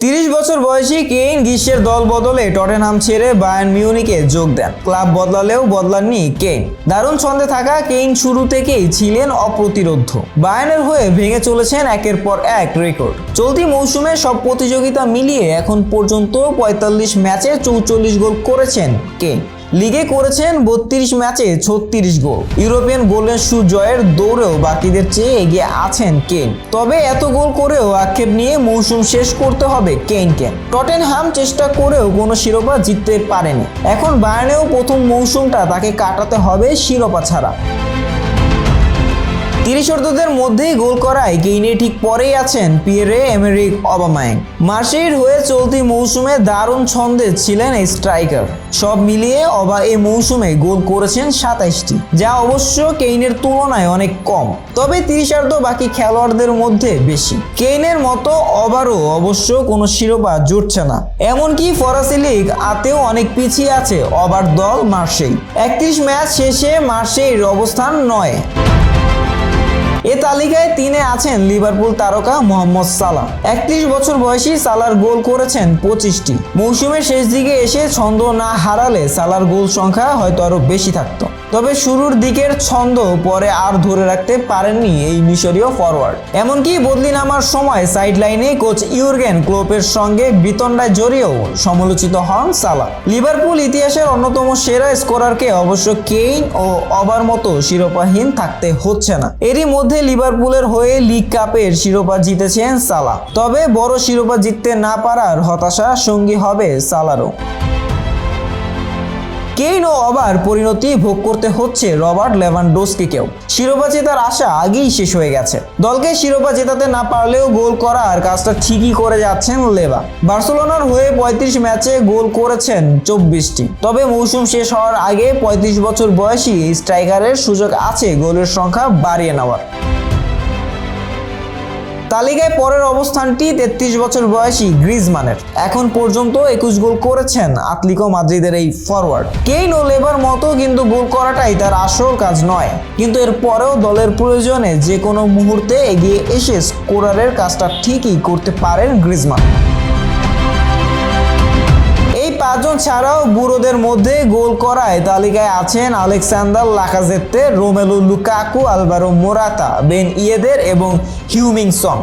তিরিশ বছর বয়সী কেইন গ্রীষ্মের দল বদলে টটেনহাম ছেড়ে বায়ার্ন মিউনিকে যোগ দেন। Club বদলালেও বদলাননি Kane. দারুণ ছন্দে থাকা কেইন শুরু থেকেই ছিলেন অপ্রতিরোধ্য। বায়ার্নের হয়ে ভেঙে চলেছেন একের পর এক রেকর্ড। চলতি মৌসুমে সব প্রতিযোগিতা মিলিয়ে এখন পর্যন্ত পঁয়তাল্লিশ ম্যাচে চৌচল্লিশ গোল করেছেন কেইন। লিগে করেছেন বত্রিশ ম্যাচে ছত্রিশ গোল। ইউরোপিয়ান গোল্ডেন শু জয়ের দৌড়েও বাকিদের চেয়ে এগিয়ে আছেন কেন তবে এত গোল করেও আক্ষেপ নিয়ে মৌসুম শেষ করতে হবে কেনকে টটেনহাম চেষ্টা করেও কোনো শিরোপা জিততে পারেনি। এখন বায়ানেও প্রথম মৌসুমটা তাকে কাটাতে হবে শিরোপা ছাড়া। তিরিশর্ধদের মধ্যেই গোল করায় গেইনে ঠিক পরেই আছেন পিয়েরে এমেরিক অবামায়ং। মার্সের হয়ে চলতি মৌসুমে দারুণ ছন্দে ছিলেন এই স্ট্রাইকার। সব মিলিয়ে অবা এই মৌসুমে গোল করেছেন সাতাইশটি, যা অবশ্য কেইনের তুলনায় অনেক কম। তবে তিরিশার্ধ বাকি খেলোয়াড়দের মধ্যে বেশি। কেইনের মতো অবারও অবশ্য কোনো শিরোপা জুটছে না। এমনকি ফরাসি লিগ আতেও অনেক পিছিয়ে আছে অবার দল মার্সেই একত্রিশ ম্যাচ শেষে মার্সেইর অবস্থান নয়। এ তালিকায় তিনে আছেন লিভারপুল তারকা মোহাম্মদ সালা একত্রিশ বছর বয়সী সালার গোল করেছেন পঁচিশটি। মৌসুমের শেষ দিকে এসে ছন্দ না হারালে সালার গোল সংখ্যা হয়তো আরও বেশি থাকতো। তবে শুরুর দিকের ছন্দ পরে আর ধরে রাখতে পারেননি এই মিশরীয় ফরওয়ার্ড এমনকি বদলি নামার সময় সাইড লাইনে কোচ ইউরগেন ক্লোপের সঙ্গে বিতণ্ডায় জড়িয়েও সমালোচিত হন সালা লিভারপুল ইতিহাসের অন্যতম সেরা স্কোরারকে অবশ্য কেইন ও অবার মতো শিরোপাহীন থাকতে হচ্ছে না। এরই মধ্যে লিভারপুলের হয়ে লিগ কাপের শিরোপা জিতেছেন সালা তবে বড় শিরোপা জিততে না পারার হতাশা সঙ্গী হবে সালারও কেইন ও অবার পরিণতি ভোগ করতে হচ্ছে রবার্ট লেভানডোস্কিকেও। শিরোপা জেতার আশা আগেই শেষ হয়ে গেছে। দলকে শিরোপা জেতাতে না পারলেও গোল করার কাজটা ঠিকই করে যাচ্ছেন লেভা। বার্সেলোনার হয়ে পঁয়ত্রিশ ম্যাচে গোল করেছেন চব্বিশটি। তবে মৌসুম শেষ হওয়ার আগে পঁয়ত্রিশ বছর বয়সী স্ট্রাইকারের সুযোগ আছে গোলের সংখ্যা বাড়িয়ে নেওয়ার। তালিকায় পরের অবস্থানটি তেত্রিশ বছর বয়সী গ্রিজমানের। এখন পর্যন্ত একুশ গোল করেছেন আতলিকো মাদ্রিদের এই ফরওয়ার্ড কেইন ও লেবার মতো কিন্তু গোল করাটাই তার আসল কাজ নয়। কিন্তু এর পরেও দলের প্রয়োজনে যে কোনো মুহূর্তে এগিয়ে এসে স্কোরারের কাজটা ঠিকই করতে পারেন গ্রিজমান। পাঁচজন ছাড়াও বুড়োদের মধ্যে গোল করায় তালিকায় আছেন আলেকসান্দার লাকাজেত্তে রোমেলু লুকাকু আলবারো মোরাতা, বেন ইয়েদের এবং হিউমিং সং।